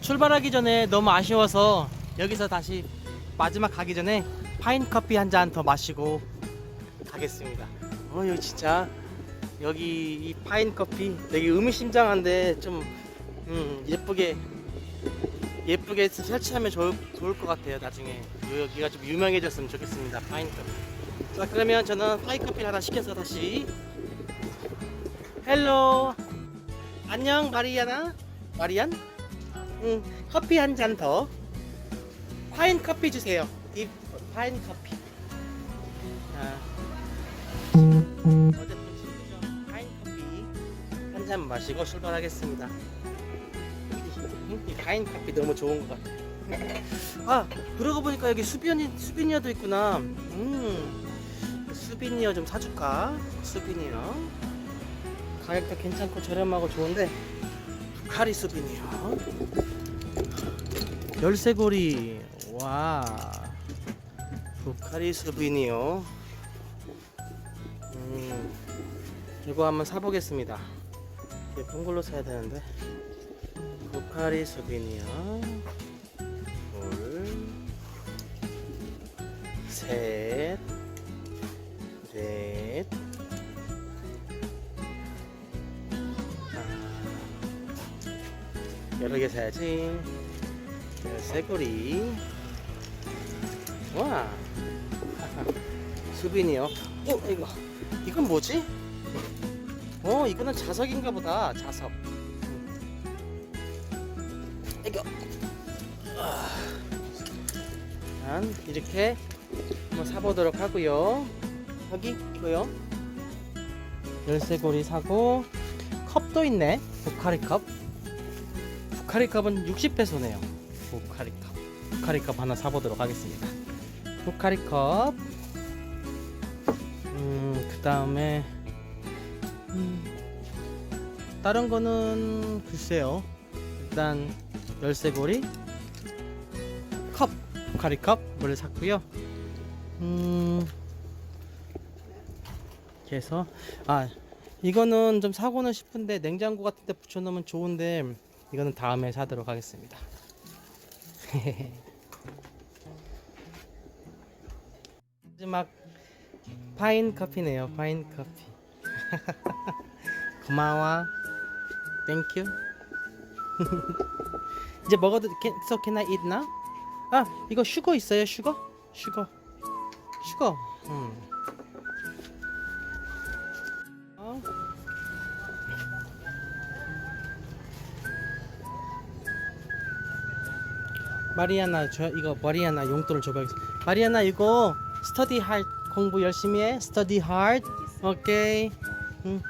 출발하기 전에 너무 아쉬워서 여기서 다시 마지막 가기 전에 파인 커피 한 잔 더 마시고 가겠습니다. 어 여기 진짜 여기 이 파인 커피 되게 의미심장한데 좀 음, 예쁘게 예쁘게 설치하면 좋을, 좋을 것 같아요. 나중에 여기가 좀 유명해졌으면 좋겠습니다. 파인 커피. 자 그러면 저는 파인 커피를 하나 시켜서 다시 헬로 안녕 마리아나 마리안 응 커피 한 잔 더. 파인 커피 주세요. 딥 파인 커피. 자. 어제 친구죠 파인 커피 한 잔 마시고 출발하겠습니다. 이 파인 커피 너무 좋은 것 같아. 아 그러고 보니까 여기 수비니 수비니어도 있구나. 음 수비니어 좀 사줄까? 수비니어 가격도 괜찮고 저렴하고 좋은데 부카리 수비니어 열쇠고리. 와. 부카리 수비니어 음 이거 한번 사보겠습니다. 예쁜 걸로 사야 되는데. 부카리 수비니어 둘셋넷. 아, 여러 개 사야지. 새꼬리. 와. 수빈이요. 어, 이거. 이건 뭐지? 어, 이거는 자석인가 보다. 자석. 이거. 아. 난 이렇게 한번 사보도록 하고요. 여기 이거요. 열쇠고리 사고 컵도 있네. 보카리 컵. 보카리 컵은 60페소네요. 보카리 컵. 보카리 컵 하나 사보도록 하겠습니다. 보카리 컵. 음, 그 다음에 음, 다른 거는 글쎄요. 일단 열쇠고리, 컵, 보카리 컵을 샀고요. 음, 이렇게 해서 아 이거는 좀 사고는 싶은데 냉장고 같은 데 붙여놓으면 좋은데 이거는 다음에 사도록 하겠습니다. 마지막 파인 커피네요. 파인 커피. 고마워. 땡큐. 이제 먹어도 can, so can I eat now? 아 이거 슈거 있어요? 슈거? 슈거. 슈거. 음. 마리아나 저 이거 마리아나 용돈을 줘봐야겠어. 마리아나 이거 스터디 할 공부 열심히 해. 스터디 hard. 오케이. 응.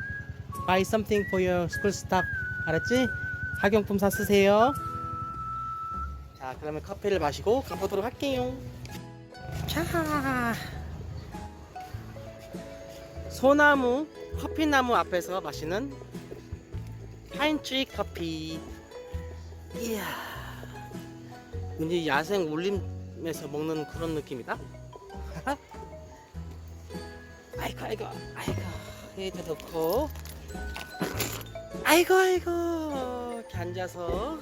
Buy something for your school stuff. 알았지? 학용품 사 쓰세요. 자, 그러면 커피를 마시고 가보도록 할게요. 자. 소나무 커피나무 앞에서 마시는 파인트리 커피. 이야. 왠지 야생 울림에서 먹는 그런 느낌이다. 아이고 아이고 아이고 여기도 넣고 아이고 아이고 이렇게 앉아서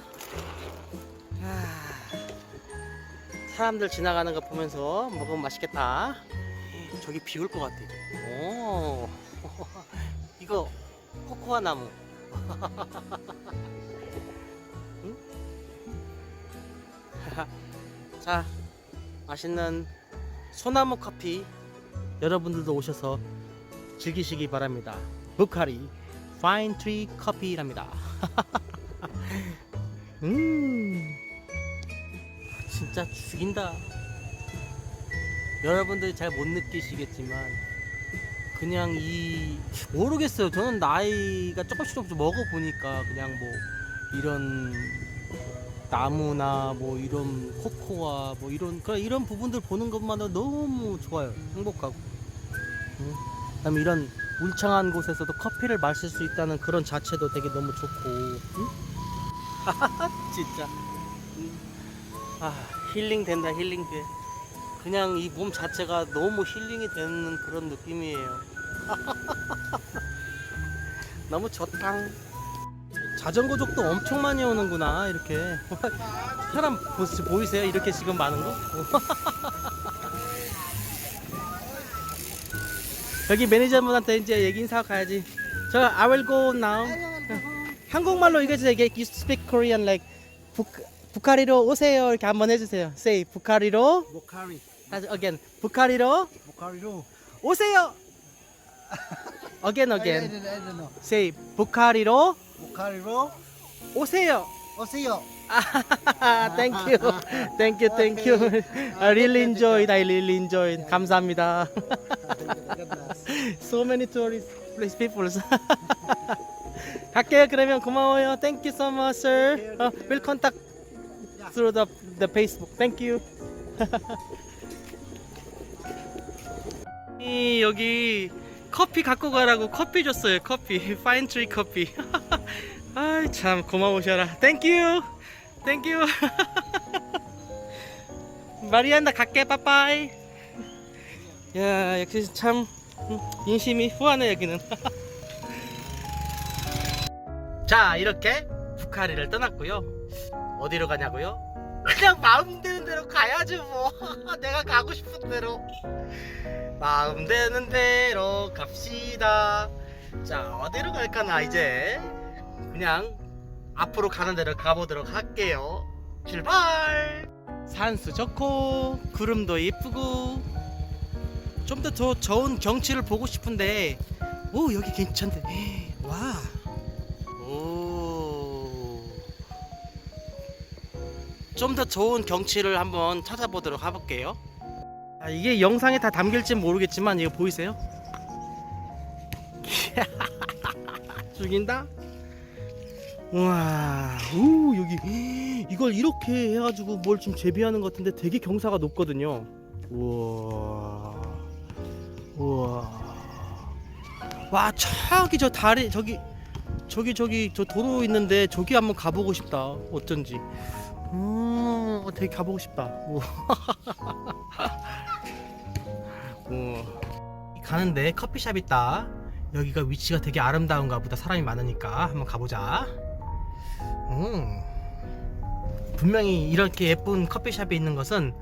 아, 사람들 지나가는 거 보면서 먹으면 맛있겠다. 저기 비올 것 같아. 오 이거 코코아 나무. 자 맛있는 소나무 커피 여러분들도 오셔서 즐기시기 바랍니다. 부카리 파인 트리 커피랍니다. 음 진짜 죽인다. 여러분들이 잘 못 느끼시겠지만 그냥 이 모르겠어요. 저는 나이가 조금씩 조금씩 먹어 보니까 그냥 뭐 이런 나무나 뭐 이런 코코아 뭐 이런 그런 이런 부분들 보는 것만으로 너무 좋아요. 행복하고. 음. 그다음에 이런 울창한 곳에서도 커피를 마실 수 있다는 그런 자체도 되게 너무 좋고. 음? 진짜. 음. 아 힐링 된다 힐링 돼. 그냥 이 몸 자체가 너무 힐링이 되는 그런 느낌이에요. 너무 좋다. 자전거족도 엄청 많이 오는구나 이렇게. 사람 보, 보이세요? 이렇게 지금 많은 거? 여기 매니저분한테 이제 얘기 인사하고 가야지. 저 I will go now. 한국말로 이거 해주세요. You speak Korean like 북, 북카리로 오세요. 이렇게 한번 해주세요. Say 북카리로. Bukari. 다시 again. 북카리로. Bukari로. 오세요. Again I, I, again don't, I don't know. Say 북카리로 Bukari로. 오세요 오세요. thank you, thank you, thank you. I really enjoyed. I really enjoyed. 감사합니다. so many tourists, place people. 갈게요. 그러면 고마워요. Thank you so much, sir. Uh, we'll contact through the the Facebook. Thank you. 이 여기 커피 갖고 가라고 커피 줬어요. 커피, 파인 트리 커피. 아이 참 고마우셔라. Thank you. 마리안나 갈게. 빠빠이. 야 역시 참 음, 인심이 후하네 여기는. 자 이렇게 북한리를 떠났고요. 어디로 가냐고요? 그냥 마음 되는 대로 가야지 뭐. 내가 가고 싶은 대로. 마음 되는 대로 갑시다. 자 어디로 갈까나 이제 그냥 앞으로 가는 대로 가보도록 할게요. 출발! 산수 좋고 구름도 이쁘고 좀 더 더 좋은 경치를 보고 싶은데 오 여기 괜찮네. 와. 오. 좀 더 좋은 경치를 한번 찾아보도록 해볼게요. 아, 이게 영상에 다 담길지 모르겠지만 이거 보이세요? 죽인다? 우와, 우 여기 이걸 이렇게 해가지고 뭘 좀 재배하는 것 같은데 되게 경사가 높거든요. 우와, 우와, 와 저기 저 다리 저기 저기 저기 저 도로 있는데 저기 한번 가보고 싶다. 어쩐지. 음, 되게 가보고 싶다. 우와. 가는데 커피숍 있다. 여기가 위치가 되게 아름다운가 보다. 사람이 많으니까 한번 가보자. 음. 분명히 이렇게 예쁜 커피숍이 있는 것은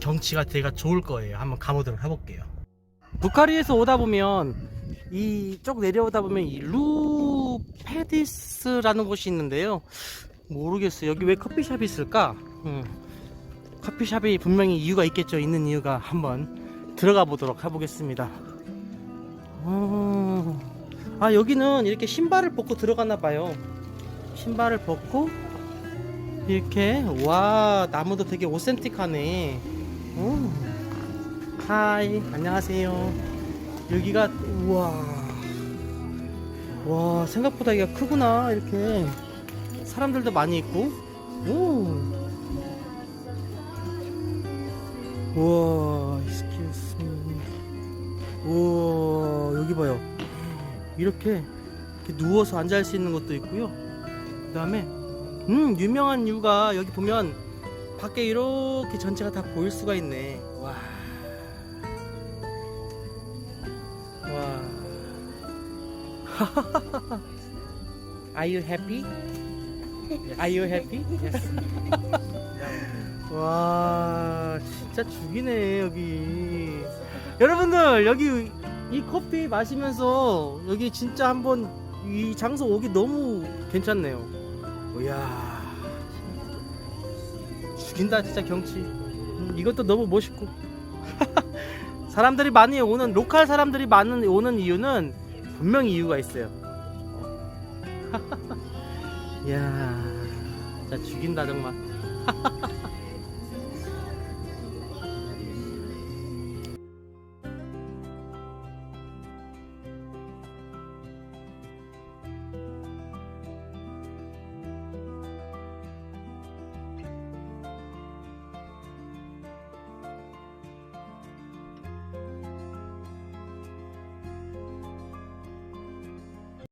경치가 되게 좋을 거예요. 한번 가보도록 해볼게요. 부카리에서 오다 보면 이쪽 내려오다 보면 이 루페디스라는 곳이 있는데요. 모르겠어요. 여기 왜 커피숍이 있을까? 음. 커피숍이 분명히 이유가 있겠죠. 있는 이유가 한번 들어가 보도록 해보겠습니다. 어... 아 여기는 이렇게 신발을 벗고 들어가나 봐요. 신발을 벗고 이렇게 와 나무도 되게 오센틱하네. 오. 하이 안녕하세요. 여기가 우와 와 생각보다 여기가 크구나 이렇게 사람들도 많이 있고. 오. 우와 우와 여기 봐요. 이렇게, 이렇게 누워서 앉아 있을 수 있는 것도 있고요. 그 다음에 음 유명한 이유가 여기 보면 밖에 이렇게 전체가 다 보일 수가 있네. 와. 와. Are you happy? Are you happy? 와 진짜 죽이네 여기. 여러분들 여기 이 커피 마시면서 여기 진짜 한번 이 장소 오기 너무 괜찮네요. 이야. 죽인다 진짜 경치. 음, 이것도 너무 멋있고. 사람들이 많이 오는 로컬 사람들이 많은 오는 이유는 분명 히 이유가 있어요 이야 진짜 죽인다 정말